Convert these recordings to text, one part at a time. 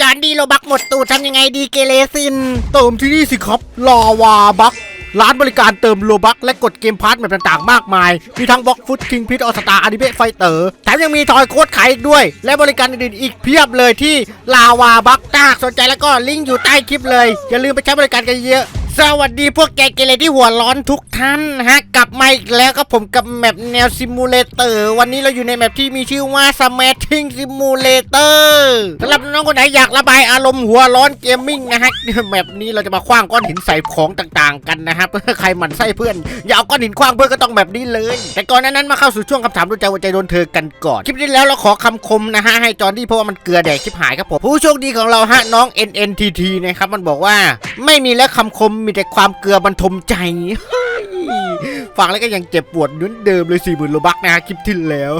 จานดีโลบักหมดตูทำยังไงดีเกเรซิน เติมที่นี่สิครับลาวาบักร้านบริการเติมโลบักและกดเกมพาร์ทแบบต่างๆ มากมาย มีทั้งบ็อกฟุตคิงพิทออสตาอนิเมะไฟเตอร์แถมยังมีทอยโค้ดขายอีกด้วย และบริการอื่นๆอีกเพียบเลยที่ลาวาบักถ้าหากสนใจแล้วก็ลิงก์อยู่ใต้คลิปเลย อย่าลืมไปใช้บริการกันเยอะ สวัสดีพวกแกเกเรที่หัวร้อนทุกท่านฮะ กลับมาอีกแล้วก็ผมกับแมปแนวซิมูเลเตอร์วันนี้เราอยู่ในแมปที่มีชื่อว่า Smashing Simulator สำหรับน้องคนไหนอยากระบายอารมณ์หัวร้อนเกมมิ่งนะฮะแมปนี้เราจะมาคว้างก้อนหินใส่ของต่างๆ กันนะครับใครหมั่นไส้เพื่อน อย่าเอาก้อนหินคว้างเพื่อนก็ต้องแบบนี้เลย แต่ก่อนนั้นมาเข้าสู่ช่วงคำถามดนใจหัวใจโดนเธอกันก่อนคลิปที่แล้วเราขอคำคมนะฮะให้จอร์ดี้เพราะว่ามันเกลือแดกชิบหายครับผมผู้โชคดีของเราฮะน้อง NNTT นะครับมันบอกว่าไม่มีแล้วคำคมมีแต่ความเกลือบันทมใจฟังแล้วก็ยังเจ็บปวดเหมือนเดิมเลยสี่หมื่นโลบักนะฮะคลิปที่แล้ว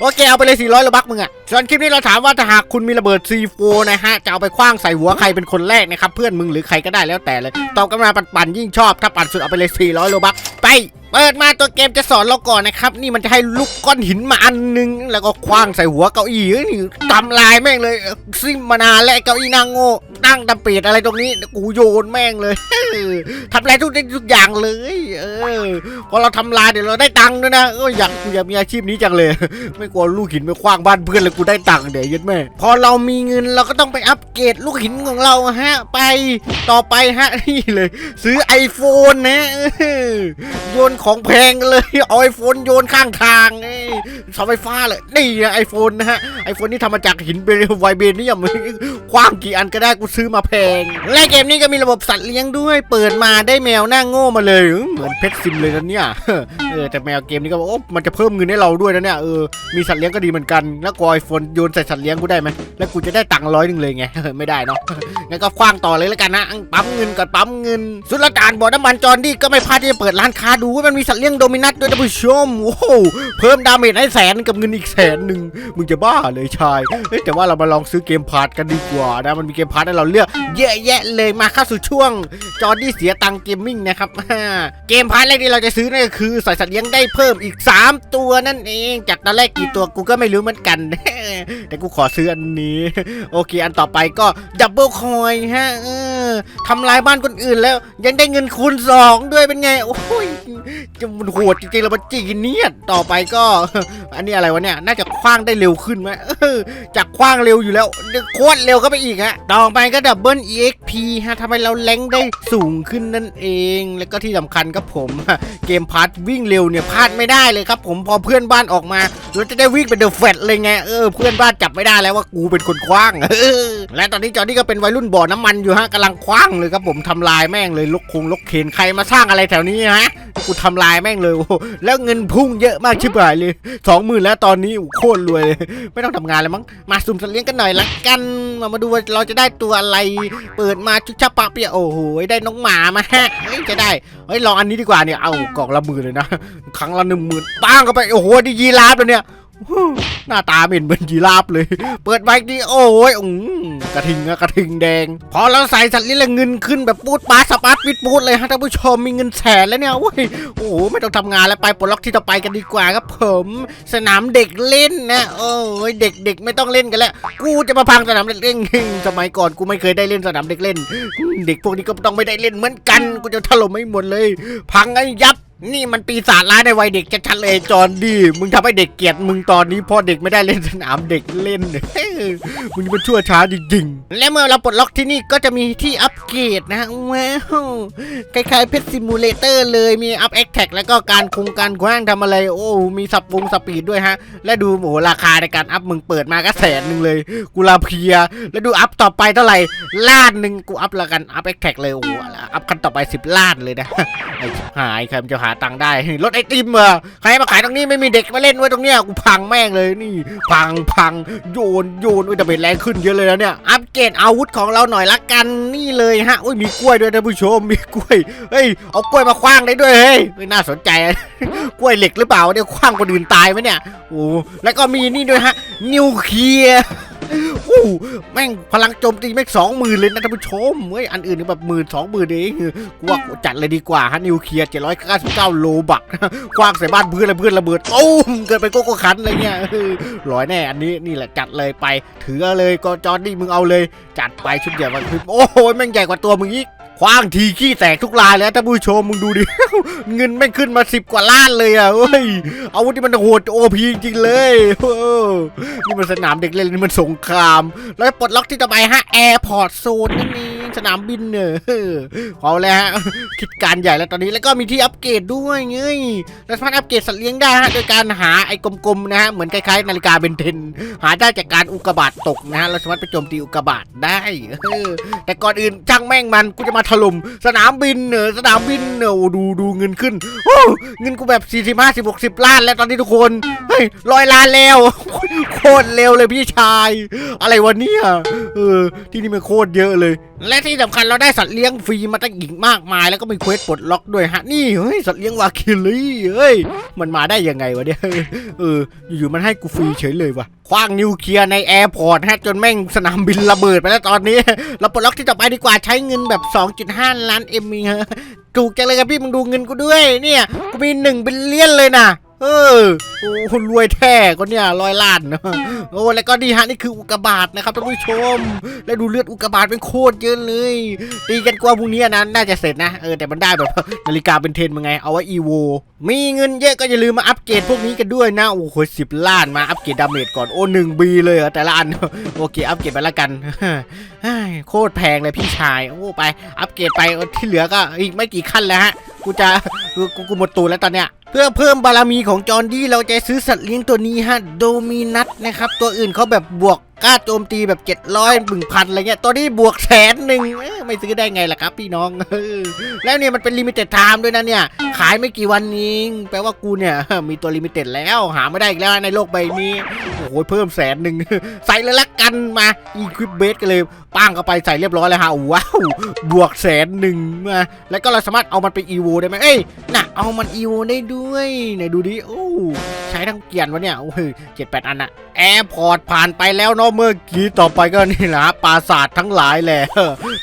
โอเคเอาไปเลย400โลบักมึงอะส่วนคลิปนี้เราถามว่าถ้าหากคุณมีระเบิด C4 นะฮะจะเอาไปคว้างใส่หัวใครเป็นคนแรกนะครับเพื่อนมึงหรือใครก็ได้แล้วแต่เลยตอบกันมาปั่นๆยิ่งชอบถ้าปั่นสุดเอาไปเลย400โลบักไป เปิดมาตัวเกมจะสอนเราก่อนนะครับ นี่มันจะให้ลูกก้อนหินมาอันนึง แล้วก็คว้างใส่หัวเก้าอี้นี่ทำลายแม่งเลยซิมมานานและเก้าอี้นางโง่ตั้งตะเปียดอะไรตรงนี้กูโยนแม่งเลยทำลายทุกทุกอย่างเลย เออพอเราทำลายเดี๋ยวเราได้ตังค์ด้วยนะเออยากกูอยากมีอาชีพนี้จังเลย ไม่กลัวลูกหินไปคว้างบ้านเพื่อนเลยกูได้ตังค์เดี๋ยวยัดแม่พอเรามีเงินเราก็ต้องไปอัปเกรดลูกหินของเราฮะ ไปต่อไปฮะนี่เลย ซื้อ iPhone นะโยนของแพงเลย เอาไอโฟนโยนข้างทางเอ้เสาไฟฟ้าเลยนี่ไอโฟนนะฮะไอโฟนนี่ทำมาจากหินเบรไวเบเนียมคว้างกี่อันก็ได้กูซื้อมาแพง และเกมนี้ก็มีระบบสัตว์เลี้ยงด้วย เปิดมาได้แมวหน้าโง่มาเลย เหมือนเพชรซิมเลยนะเนี่ยเออแต่แมวเกมนี้ก็บอกโอ้มันจะเพิ่มเงินให้เราด้วยนะเนี่ยเออมีสัตว์เลี้ยงก็ดีเหมือนกันแล้วกูไอโฟนโยนใส่สัตว์เลี้ยงกูได้ไหมแล้วกูจะได้ตังค์ร้อยหนึ่งเลยไงไม่ได้เนาะงั้นก็คว้างต่อเลยแล้วกันนะปั๊มเงินก่อนปั๊มเงินสุดละการบ่อน้ำมันจอนดี้ก็ไม่พลาดที่จะเปิดร้านค้าดูว่ามันมีสัตว์เลี้ยงโดมินัสด้วยท่านผู้ชมโอ้โหเพิ่มดาเมจให้แสนกับเงินอีกแสนหนึ่งมึงจะบ้าเลยชายเอ้ยแต่ว่าเรามาลองซื้อเกมพาร์ทกันดีกว่านะมันมีเกมพาร์ทให้เราเลือกเยอะแยะเลยมาเข้าสู่ช่วง จอร์ดี้เสียตังเกมมิ่งนะครับเกมพาร์ทแรกที่เราจะซื้อนั่นก็คือใส่สัตว์เลี้ยงได้เพิ่มอีก 3 ตัวนั่นเองจากตอนแรกกี่ตัวกูก็ไม่รู้เหมือนกัน แต่กูขอซื้ออันนี้ โอเค อันต่อไปก็ดับเบิลคอยฮะเออทำลายบ้านคนอื่นแล้ว ยังได้เงินคูณสองด้วยเป็นไง โอ้ยจะมันโหดจริงๆแล้วมันจีเนียดต่อไปก็ อันนี้อะไรวะเนี่ย น่าจะคว้างได้เร็วขึ้นไหมจากคว้างเร็วอยู่แล้วโคตรเร็วก็ไปอีกฮะ ต่อไปก็ดับเบิล EXP ฮะทำให้เราแรงได้สูงขึ้นนั่นเอง แล้วก็ที่สำคัญครับผม เกมพาร์ทวิ่งเร็วเนี่ยพลาดไม่ได้เลยครับผมพอเพื่อนบ้านออกมาเราจะได้วิ่งเป็นเดอะแฟตเลยไงเออเพื่อนบ้านจับไม่ได้แล้วว่ากูเป็นคนคว้างและตอนนี้จอร์ดี้ก็เป็นวัยรุ่นบ่อน้ำมันอยู่ฮะกำลังคว้างเลยครับผมทำลายแม่งเลยลกคงลกเข็นใครมาสร้างอะไรแถวนี้ฮะกูทำลายแม่งเลยโอ้แล้วเงินพุ่งเยอะมากชิบหายเลยสองหมื่นแล้วตอนนี้โคตรรวยเลยไม่ต้องทำงานเลยมั้งมาสุ่มสัตว์เลี้ยงกันหน่อยละกัน มามาดูว่าเราจะได้ตัวอะไร เปิดมาชุบชับปะเปียโอ้โหได้น้องหมามาฮะจะได้เฮ้ยลองอันนี้ดีกว่าเนี่ยเอากล่องละหมื่นเลยนะครั้งละหนึ่งหมื่นป้างเข้าไปโอ้โหดียีราฟเลยเนี่ย หน้าตาเหม็นเหมือนยีราฟเลย เปิดไว้ดีโอ้ยอืกระทิงอะกระทิงแดง พอเราใส่สัตว์เลี้ยงแล้วเงินขึ้นแบบปูดปาสปาร์ตปิดปูดเลยฮะท่านผู้ชมมีเงินแสนแล้วเนี่ยโอ้ยโอ้โหไม่ต้องทำงานแล้วไปปลดล็อกที่ต่อไปกันดีกว่าครับผม สนามเด็กเล่นนะโอ้ยเด็กๆ ไม่ต้องเล่นกันแล้ว กูจะมาพังสนามเด็กเล่นสมัยก่อนกูไม่เคยได้เล่นสนามเด็กเล่น เด็กพวกนี้ก็ต้องไม่ได้เล่นเหมือนกัน กูจะถล่มไม่หมดเลย พังไอ้ยับ นี่มันปีศาจร้ายในวัยเด็กจะชัดเลยจอนดี มึงทำให้เด็กเกลียดมึงตอนนี้พราะเด็กไม่ได้เล่นสนามเด็กเล่นมึงมันชั่วช้าจริงๆ และเมื่อเราปลดล็อกที่นี่ก็จะมีที่อัปเกรดนะว้าวคล้ายๆเพชรซิมูเลเตอร์เลยมีอัพแอคแท็กแล้วก็การคุงการคว้างทำอะไร โอ้ มีสับวงสปีดด้วยฮะ และดูโอ้ราคาในการอัพมึงเปิดมาก็แสนหนึ่งเลย กูลาเพีย แล้วดูอัพต่อไปเท่าไหร่ล้านหนึ่งกูอัพละกันอัพแอคแท็กเลยโอ้อัพขั้นต่อไป 10ล้านเลยนะไอ้หายใครมันจะหาตังค์ได้รถไอติมเหรอใครมาขายตรงนี้ไม่มีเด็กมาเล่นไว้ตรงเนี้ยกูพังแม่งเลยนี่ พังพังโยนโยนอุ้ยแต่เป็นแรงขึ้นเยอะเลยนะเนี่ยอัปเกรดอาวุธของเราหน่อยละกันนี่เลยฮะอุ้ยมีกล้วยด้วยท่านผู้ชมมีกล้วยเฮ้ยเอากล้วยมาคว้างได้ด้วยเฮ้ยเฮ้ยน่าสนใจกล้วยเหล็กหรือเปล่าเนี่ยคว้างคนอื่นตายไหมเนี่ยโอ้แล้วก็มีนี่ด้วยฮะนิวเคลียร์ อู้แม่งพลังโจมตีแม่งสองหมื่นเลยนะท่านผู้ชมเฮ้ยอันอื่นนี่แบบหมื่นสองหมื่นเองกูว่าจัดเลยดีกว่าฮะนิวเคลียร์เจ็ดร้อยเก้าสิบเก้าโลบักคว้างใส่บ้านเพื่อนแล้วเพื่อนระเบิดตุ้มเกิดไปโกโก้คันอะไรเงี้ยเออร้อยแน่อันนี้นี่แหละจัดเลยไป ถือเอาเลยก็จอร์ดี้มึงเอาเลย จัดไปชุดใหญ่วันขึ้นโอ้โหแม่งใหญ่กว่าตัวมึงอีก คว้างทีขี้แตกทุกลายแล้วท่านผู้ชมมึงดูดิ เงินไม่ขึ้นมาสิบกว่าล้านเลยอะเฮ้ยอาวุธที่มันโหดโอพีจริงๆเลยนี่มันสนามเด็กเล่นนี่มันสงคราม แล้วปลดล็อกที่ต่อไปฮะแอร์พอร์ตโซนนั่นเอง สนามบินเนอะเอาแล้วฮะคิดการใหญ่แล้วตอนนี้แล้วก็มีที่อัปเกรดด้วยเงยแล้วสามารถอัปเกรดสัตว์เลี้ยงได้ฮะโดยการหาไอ้กลมๆนะฮะเหมือนคล้ายๆนาฬิกาเบนเทนหาได้จากการอุกกาบาตตกนะฮะเราสามารถไปโจมตีอุกกาบาตได้แต่ก่อนอื่นช่างแม่งมันกูจะมาถล่มสนามบินเนอะสนามบินเนอะดูดูเงินขึ้นโอ้เงินกูแบบ40 50 60ล้านแล้วตอนนี้ทุกคนเฮ้ยร้อยล้านแล้วโคตรเร็วเลยพี่ชาย อะไรวะเนี่ยเออที่นี่มันโคตรเยอะเลยและที่สำคัญเราได้สัตว์เลี้ยงฟรีมาตั้งอีกมากมาย แล้วก็มีเควสปลดล็อกด้วยฮะนี่เฮ้ยสัตว์เลี้ยงวาคิลี่เฮ้ยมันมาได้ยังไงวะเนี่ยเอออยู่ๆมันให้กูฟรีเฉยเลยวะคว้างนิวเคลียร์ในแอร์พอร์ตฮะจนแม่งสนามบินระเบิดไปแล้วตอนนี้ เราปลดล็อกที่ต่อไปดีกว่าใช้เงินแบบ 2.5 ล้านเอ็มมีฮะถูกจังเลยครับพี่มึงดูเงินกูด้วยเนี่ยกูมีหนึ่งบิลเลียนเลยนะ เออโอ้รวยแท้ก็เนี่ยร้อยล้านนะโอ้แล้วก็ดีฮะนี่คืออุกกาบาตนะครับท่านผู้ชม แล้วดูเลือดอุกกาบาตเป็นโคตรเยอะเลยตีกันกว่าพรุ่งนี้นะน่าจะเสร็จนะเออแต่มันได้แบบนาฬิกาเป็นเทนมาไงเอาไว้อีโวมีเงินเยอะก็อย่าลืมมาอัปเกรดพวกนี้กันด้วยนะโอ้โหสิบล้านมาอัปเกรดดาเมจก่อนโอ้หนึ่งบีเลยแต่ละอันโอเคอัปเกรดไปละกันโคตรแพงเลยพี่ชายโอ้ไป อัปเกรดไปที่เหลือก็อีกไม่กี่ขั้นแล้วฮะ กูจะกูกูกูหมดตูนแล้วตอนเนี้ยเพื่อเพิ่มบารมีของจอร์นดี้เราจะซื้อสัตว์เลี้ยงตัวนี้ฮะโดมินัทนะครับ ตัวอื่นเขาแบบบวกกล้าโจมตีแบบ700บึงพันอะไรเงี้ยตัวนี้บวกแสนหนึ่งเอ ไม่ซื้อได้ไงล่ะครับ พี่น้อง แล้วเนี่ยมันเป็นลิมิเต็ดไทม์ด้วยนะเนี่ย ขายไม่กี่วันเองแปลว่ากูเนี่ยมีตัวลิมิเต็ดแล้วหาไม่ได้อีกแล้วในโลกใบนี้โอ้โหเพิ่มแสนหนึ่งใส่เลยละกันมาอีควิปเบสกันเลยป้งเข้าไปใส่เรียบร้อยแล้วฮะว้าวบวกแสนหนึ่งมาแล้วก็เราสามารถเอามันไปอีโวได้ไหมเอ้ยน่ะเอามันอีโวได้ด้วยไหนดูดิโอ้ใช้ทั้งเกียนวะเนี่ยโอ้ยเจ็ดแปดอันอะแอร์พอร์ตผ่านไปแล้วเนาะเมื่อกี้ต่อไปก็นี่แหละฮะปราสาททั้งหลายแหละ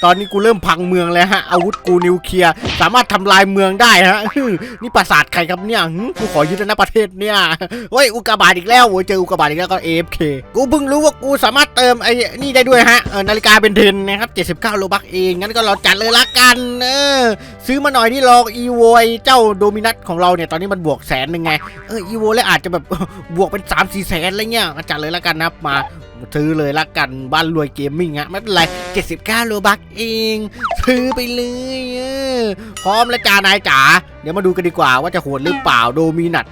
ตอนนี้กูเริ่มพังเมืองแล้วฮะอาวุธกูนิวเคลียร์สามารถทำลายเมืองได้ฮะนี่ปราสาทใครครับเนี่ยหึกูขอยึดนะประเทศเนี่ยเฮ้ยอุกกาบาตอีกแล้วโอ้ยเจออุกกาบาตอีกแล้วก็ AFK กูเพิ่งรู้ว่ากูสามารถเติมไอ้นี่ได้ด้วยฮะนาฬิกาเป็นเทนนะครับ79โลบักเองงั้นก็เราจัดเลยละกันเออซื้อมาหน่อยที่ลองอีโวไอเจ้าโดมินัทของเราเนี่ยตอนนี้มันบวกแสนหนึ่งไงเอออีโวแล้วอาจจะแบบบวกเป็น3 4แสนอะไรเงี้ยจัดเลยละกันนะมา ซื้อเลยละกันบ้านรวยเกมมิ่งอะไม่เป็นไร79โลบักเอง ซื้อไปเลยเออพร้อมแล้วจ้านายจ๋าเดี๋ยวมาดูกันดีกว่าว่าจะโหดหรือเปล่าโดมินัท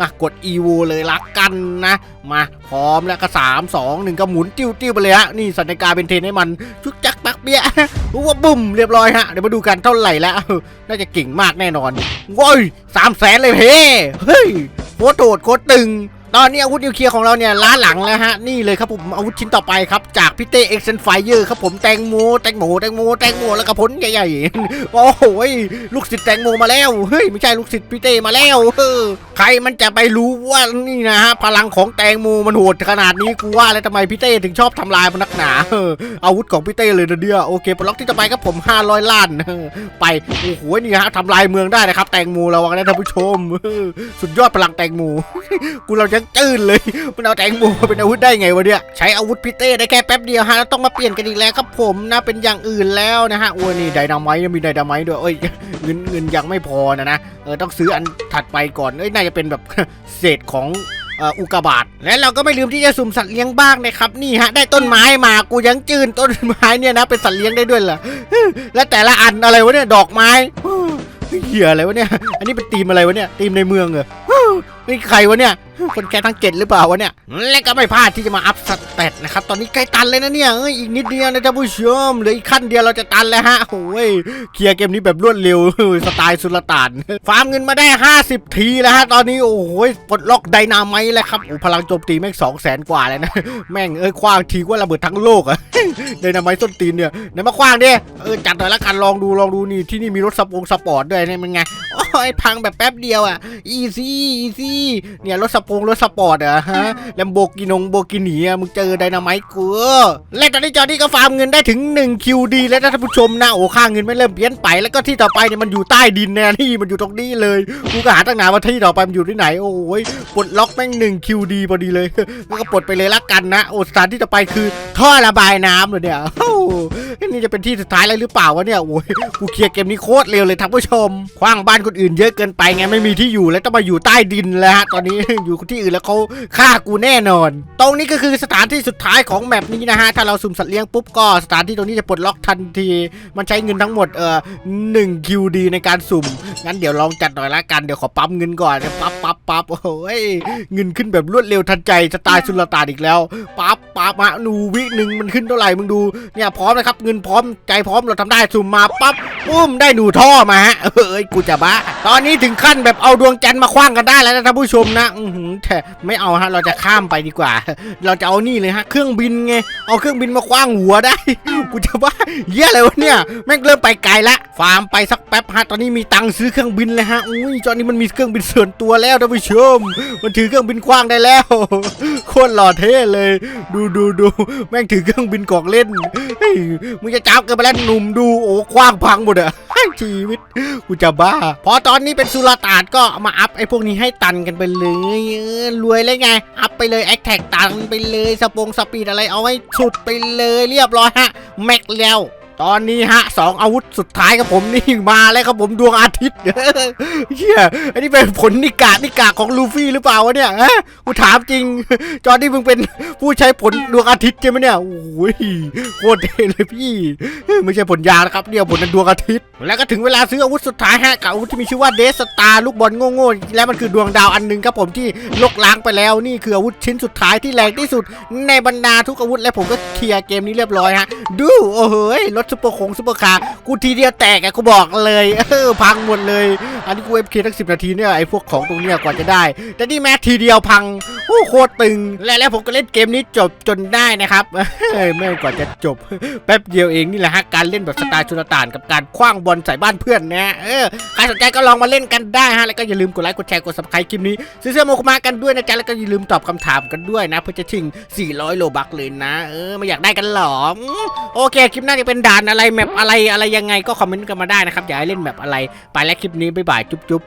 อะกดอีโวเลยละกันนะ มาพร้อมแล้วก็สามสองหนึ่งก็หมุนติ้วติ้วไปเลยฮะนี่สัญญาการเป็นเทนให้มันชุกจักปักเบี้ยรู้ว่าบุ้มเรียบร้อยฮะเดี๋ยวมาดูกันเท่าไหร่แล้วน่าจะเก่งมากแน่นอนโว้ยสามแสนเลยเพ่เฮ้ยโคตรโหดโคตรตึง ตอนนี้อาวุธนิวเคลียร์ของเราเนี่ยล้าหลังแล้วฮะ นี่เลยครับผมอาวุธชิ้นต่อไปครับ จากพี่เต้เอ็กซ์เซนไฟเยอร์ครับผมแตงโมแตงโมแตงโมแตงโมแล้วก็พ้นใหญ่ๆ โอ้โหลูกศิษย์แตงโมมาแล้ว เฮ้ย ไม่ใช่ลูกศิษย์พี่เต้มาแล้วเออใครมันจะไปรู้ว่านี่นะฮะพลังของแตงโมมันโหดขนาดนี้กูว่าแล้วทำไมพี่เต้ถึงชอบทำลายมันนักหนาอาวุธของพี่เต้เลยนะเดียวโอเคปลดล็อกที่ต่อไปครับผม 500ล้านไปโอ้โหนี่ฮะทำลายเมืองได้นะครับ แตงโมระวังนะท่านผู้ชม สุดยอดพลังแตงโมกูเรายังจื้นเลยมันเอาแตงโมมาเป็นอาวุธได้ไงวะเนี่ยใช้อาวุธพี่เต้ได้แค่แป๊บเดียวฮะแล้วต้องมาเปลี่ยนกันอีกแล้วครับผมนะเป็นอย่างอื่นแล้วนะฮะโอ้นี่ไดนาไมต์ยังมีไดนาไมต์ด้วยเอ้ย เงินเงินยังไม่พอนะนะเออต้องซื้ออันถัดไปก่อนเอ้ยน่าจะเป็นแบบเศษของอุกาบาตและเราก็ไม่ลืมที่จะสุ่มสัตว์เลี้ยงบ้างนะครับนี่ฮะได้ต้นไม้มากูยังจืนต้นไม้เนี่ยนะเป็นสัตว์เลี้ยงได้ด้วยเหรอและแต่ละอันอะไรวะเนี่ยดอกไม้เหี้ยอะไรวะเนี่ย อันนี้เป็นตีมอะไรวะเนี่ยตีมในเมืองเหรอ นี่ใครวะเนี่ย คนแกทั้งเจ็ดหรือเปล่าวะเนี่ย และก็ไม่พลาดที่จะมาอัพสเตตนะครับ ตอนนี้ใกล้ตันเลยนะเนี่ยเอ้ยอีกนิดเดียวนะท่านผู้ชมเหลืออีกขั้นเดียวเราจะตันแล้วฮะโอ้ย เคลียร์เกมนี้แบบรวดเร็ว สไตล์สุลต่าน ฟาร์มเงินมาได้ 50 ทีแล้วฮะ ตอนนี้โอ้โหปลดล็อกไดนาไมต์แล้วครับ โอ้พลังโจมตีแม่งสองแสนกว่าเลยนะ แม่งเอ้ยคว้างทีว่าระเบิดทั้งโลกอะไดนาไมต์ส้นตีนเนี่ยไหนมาคว้างดิ เออจัดหน่อยละกันลองดูลองดูนี่ที่นี่มีรถสปงสปอร์ตด้วยเนี่ยมันไง อยพังแบบแป๊บเดียวอะอีซี่อีซี่เนี่ยรถสปงรถสปอร์ตเหรอฮะแลมโบกินงโบกินีอะมึงเจอไดนาไมต์กูและตอนนี้จอร์ดี้ก็ฟาร์มเงินได้ถึง1 QD แล้วนะท่านผู้ชมนะโอ้ค่าเงินไม่เริ่มเปลี่ยนไปแล้วก็ที่ต่อไปเนี่ยมันอยู่ใต้ดินแน่นี่มันอยู่ตรงนี้เลยกูก็หาตั้งนานว่าที่ต่อไปมันอยู่ที่ไหนโอ้ยปลดล็อกแม่ง1 QD พอดีเลยแล้วก็ปลดไปเลยละกันนะโอ้สถานที่ต่อไปคือท่อระบายน้ำเลยเนี่ยนี่จะเป็นที่สุดท้ายแล้วหรือเปล่าวะเนี่ยโอ้ยกูเคลียร์เกมนี้โคตรเร็วเลยท่านผู้ชมคว้างบ้านคนอื่นเยอะเกินไปไงไม่มีที่อยู่แล้วต้องมาอยู่ใต้ดินแล้วฮะตอนนี้ อยู่ที่อื่นแล้วเขาฆ่ากูแน่นอน ตรงนี้ก็คือสถานที่สุดท้ายของแมปนี้นะฮะถ้าเราสุ่มสัตว์เลี้ยงปุ๊บก็สถานที่ตรงนี้จะปลดล็อกทันที มันใช้เงินทั้งหมดเออหนึ่ง QD ในการสุ่มงั้นเดี๋ยวลองจัดหน่อยละกันเดี๋ยวขอปั๊มเงินก่อนปั๊บปั๊บปั๊บโอ้ยเงินขึ้นแบบรวดเร็วทันใจสไตล์สุลต่านอีกแล้วปั๊บปั๊บมาหนูวิหนึ่งมันขึ้นเท่าไหร่มึงดูเนี่ยพร้อมนะครับเงินพร้อมใจพร้อมเราทำได้สุ่มมาปั๊บปุ้มได้หนูท่อมาฮะเอ้ยกูจะบ้าตอนนี้ถึงขั้นแบบเอาดวงจันทร์มาคว้างกันได้แล้วนะท่านผู้ชมนะอือแต่ไม่เอาฮะ เราจะข้ามไปดีกว่า เราจะเอานี่เลยฮะ เครื่องบินไง เอาเครื่องบินมาคว้างหัวได้ กูจะบ้าเหี้ยอะไรวะเนี่ย แม่งเริ่มไปไกลละ ฟาร์มไปสักแป๊บฮะ ตอนนี้มีตังค์ซื้อเครื่องบินเลยฮะ อุ้ยจอนนี้มันมีเครื่องบินส่วนตัวแล้วท่านผู้ชม มันถือเครื่องบินกว้างได้แล้ว โคตรหล่อเท่เลย ดูดูดูแม่งถือเครื่องบินกอกเล่นมึงจะจับกันไปแล้วหนุ่มดู โอ้กว้างพังหมดอะชีวิต กูจะบ้า พอตอนนี้เป็นสุลต่านก็มาอัพไอ้พวกนี้ให้ตันกันไปเลยรวยเลยไง อัพไปเลยแอคแท็กตันไปเลยสปงสปีดอะไรเอาไว้สุดไปเลยเรียบร้อยฮะแม็กแล้ว ตอนนี้ฮะสองอาวุธสุดท้ายครับผมนี่มาแล้วครับผมดวงอาทิตย์เฮียอันนี้เป็นผลนิกานิกาของลูฟี่หรือเปล่าวะเนี่ยฮะกูถามจริง จอร์ดี้มึงเป็นผู้ใช้ผลดวงอาทิตย์ใช่ไหมเนี่ยโอ้ยโคตรเท่เลยพี่ ไม่ใช่ผลยานะครับเนี่ยผลดวงอาทิตย์ แล้วก็ถึงเวลาซื้ออาวุธสุดท้ายฮะกับอาวุธที่มีชื่อว่าเดสตาลูกบอลโง่ๆแล้วมันคือดวงดาวอันหนึ่งครับผมที่ลกล้างไปแล้วนี่คืออาวุธชิ้นสุดท้ายที่แรงที่สุด ในบรรดาทุกอาวุธและผมก็เคลียร์เกมนี้เรียบร้อยฮะดูโอ้โหยรถซุปเปอร์คงซุปเปอร์คาร์กูทีเดียวแตกอะกูบอกเลยเออพังหมดเลย อันนี้กูเอฟเคทั้งสินาทีเนี่ยไอ้พวกของตรงเนี้ยกว่าจะได้ แต่นี่แม้ทีเดียวพังโอ้โคตรตึง และแล้วผมก็เล่นเกมนี้จบจนได้นะครับเฮ้ยแม่กว่าจะจบแป๊บเดียวเองนี่แหละฮะการเล่นแบบสไตล์ชุลต่านกับการคว้างบอลใส่บ้านเพื่อนนะเออใครสนใจก็ลองมาเล่นกันได้ฮะแล้วก็อย่าลืมกดไลค์กดแชร์กด subscribe คลิปนี้ซื้อเสื้อโมคุมากันด้วยนะจ๊ะแล้วก็อย่าลืมตอบคำถามกันด้วยนะ เพื่อจะถึง400 โลบักเลยนะ เออไม่อยากได้กันหรอโอเคคลิปหน้าจะเป็นด่านอะไรแมปอะไรอะไรยังไงก็คอมเมนต์กันมาได้นะครับอยากให้เล่นแมปอะไรไปแล้วคลิปนี้บ๊ายบายจุ๊บ